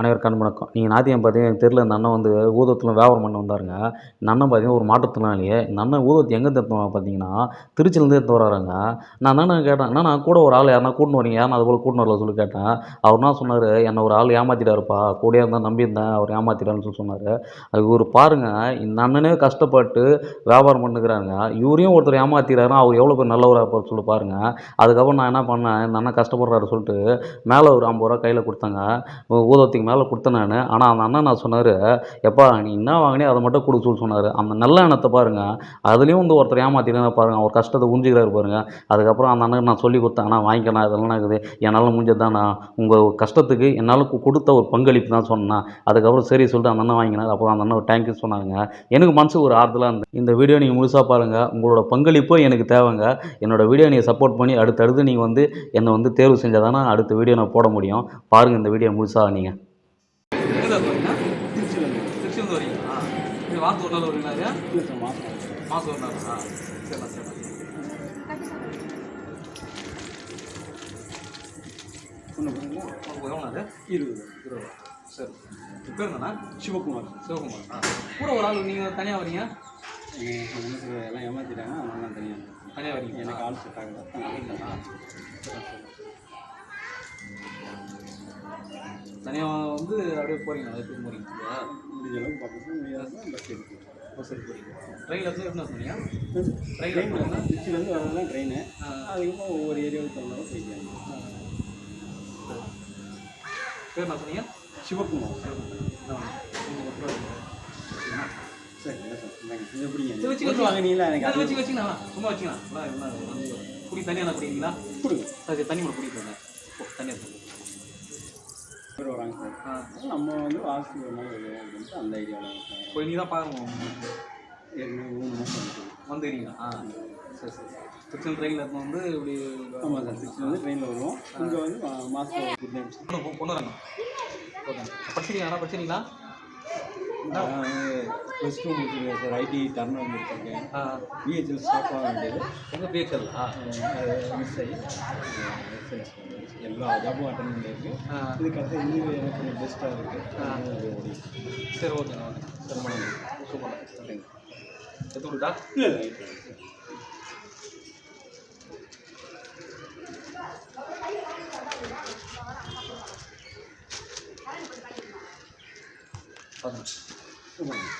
அனைவருக்கும் வணக்கம். நீங்கள் நாத்தியம் பார்த்தீங்கன்னா எனக்கு தெரியல இந்த அண்ணன் வந்து ஊதத்தில் வியாபாரம் பண்ண வந்தாருங்க. இந்த அண்ணன் பார்த்தீங்கன்னா ஒரு மாற்றுத்திறனாளி. இந்த அண்ணன் ஊதத்தை எங்கே எடுத்து பார்த்தீங்கன்னா திருச்சிலேருந்து எடுத்து வராருங்க. நான் அண்ணன் கேட்டேன் அண்ணா நான் கூட ஒரு ஆள் யாருனா கூட்டின்னு வரீங்க நான் அதுபோல் கூட்டின்னு வரல சொல்லி கேட்டேன். அவர் என்ன சொன்னார் என்னை ஒரு ஆள் ஏமாற்றிட்டாருப்பா கூடயே இருந்தால் நம்பியிருந்தேன் அவர் ஏமாற்றிட்டாருன்னு சொல்லி சொன்னார். அது இவர் பாருங்கள் இந்த அண்ணனே கஷ்டப்பட்டு வியாபாரம் பண்ணுகிறாருங்க இவரையும் ஒருத்தர் ஏமாத்திறாருன்னா அவர் எவ்வளோ பேர் நல்லவராக இருப்பார் சொல்லி பாருங்கள் அதுக்கப்புறம் நான் என்ன பண்ணேன் இந்த அண்ணன் கஷ்டப்படுறாரு சொல்லிட்டு மேலே ஒரு ஐம்பது ரூபா கையில் கொடுத்தாங்க. ஊதத்துக்கு மேலே கொடுத்தேன் நான். ஆனால் அந்த அண்ணன் நான் சொன்னார் எப்பா நீ என்ன வாங்கினே அதை மட்டும் கொடுக்க சொல்லி சொன்னார். அந்த நல்ல எண்ணத்தை பாருங்கள் அதுலேயும் வந்து ஒருத்தர் ஏமாத்திட்டு பாருங்கள் அவர் கஷ்டத்தை உறிஞ்சிக்கிறாரு பாருங்கள் அதுக்கப்புறம் அந்த அண்ணன் நான் சொல்லி கொடுத்தேன் ஆனால் வாங்கிக்கலாம் இதெல்லாம் இருக்குது என்னால் முடிஞ்சது உங்கள் கஷ்டத்துக்கு என்னால் கு- கொடுத்த ஒரு பங்களிப்பு தான் சொன்னேன். அதுக்கப்புறம் சரி சொல்லிட்டு அந்த அண்ணன் வாங்கினார். அப்புறம் அந்த அண்ணன் தேங்க்யூ சொன்னாங்க எனக்கு மனசு ஒரு ஆறுதலாக இருந்தது. இந்த வீடியோ நீங்கள் முழுசாக பாருங்கள் உங்களோட பங்களிப்பு எனக்கு தேவைங்க. என்னோட வீடியோ நீங்கள் சப்போர்ட் பண்ணி அடுத்தடுத்து நீங்கள் வந்து என்னை வந்து தேர்வு செஞ்சால் தானே அடுத்த வீடியோ நான் போட முடியும். பாருங்கள் இந்த வீடியோ முழுசாக நீங்கள் எங்கே சார் வரீங்க திருச்சியிலேருந்து வரீங்களா இது வாரத்துக்கு ஒரு நாள் வருவீங்களா மாதம் ஒரு நாளா சரிண்ணா சரிண்ணா உங்களுக்கு எவ்வளோ அது இருபது. இருபது. சரி. பேர் என்னண்ணா? சிவகுமார். சிவகுமார். ஆ. கூட ஒரு ஆள் நீங்கள் தனியாக வரீங்க? எல்லாம் ஏமாத்திட்டாங்க அதனால தனியாக தனியாக வரீங்க எனக்கு ஆள் செட் ஆகல ஆ தனியாக வந்து அப்படியே போகிறீங்க அதுக்கு போகிறீங்க முடியாத பஸ் ஓ சரி போகிறீங்க ட்ரெயினில் இருந்து எப்படி சொன்னீங்க ட்ரெயின் திருச்சிலேருந்து வரதெல்லாம் ட்ரெயின். அதுக்கப்புறம் ஒவ்வொரு ஏரியாவுக்கு தகுந்தாலும் போய்க்கலாம் பேர் என்ன சொன்னீங்க? சிவகுமார்? சரி சார்? எப்படிங்க வச்சு வாங்கினீங்களா? எனக்கு வச்சு வச்சுக்கலாம் சும்மா வச்சுக்கலாம் வந்து குடி தனியாக தான் குடிக்கிறீங்களா? கொடுங்க. சரி தண்ணி கூட குடிக்கிறேன். தனியாக பேர் வராங்க சார். நம்ம வந்து வாரத்துக்கு ஒரு நாள் வருவோம் அப்படின்ட்டு அந்த ஐடியாவில் போய் நீ தான் பார்க்கணும் ஏற்கனவே மூணு மாதம் ஆகுது வந்துக்கிறீங்களா ஆ. சரி சரி திருச்செந்தூர் ட்ரெயினில் எடுத்து வந்து இப்படி ஆமாம் சார் திருச்சிலேருந்து ட்ரெயினில் வருவோம். இங்கே வந்து மாதம் குட் நைட் பொண்ணு வராங்க ஓகே படிச்சிருக்கீங்களா? படிச்சிருக்கீங்களா? ப்ளஸ் டூ முடிச்சிருக்கேன் சார். ஐடி டர்னர் முடிச்சிருக்கேன். பிஹெச்எல் ஸ்டாப் ஆக வேண்டியது. எங்கள் பிஹெச்எல் வந்துருச்சு. எல்லா ஜாபும் அட்டன் பண்ணியிருக்கு இதுக்கு அடுத்து இது எனக்கு பெஸ்ட்டாக இருக்குது சரி ஓகேண்ணா ஓகே சரி மேடம் சூப்பர். எடுத்து விட்டா இல்லை Isso, mano.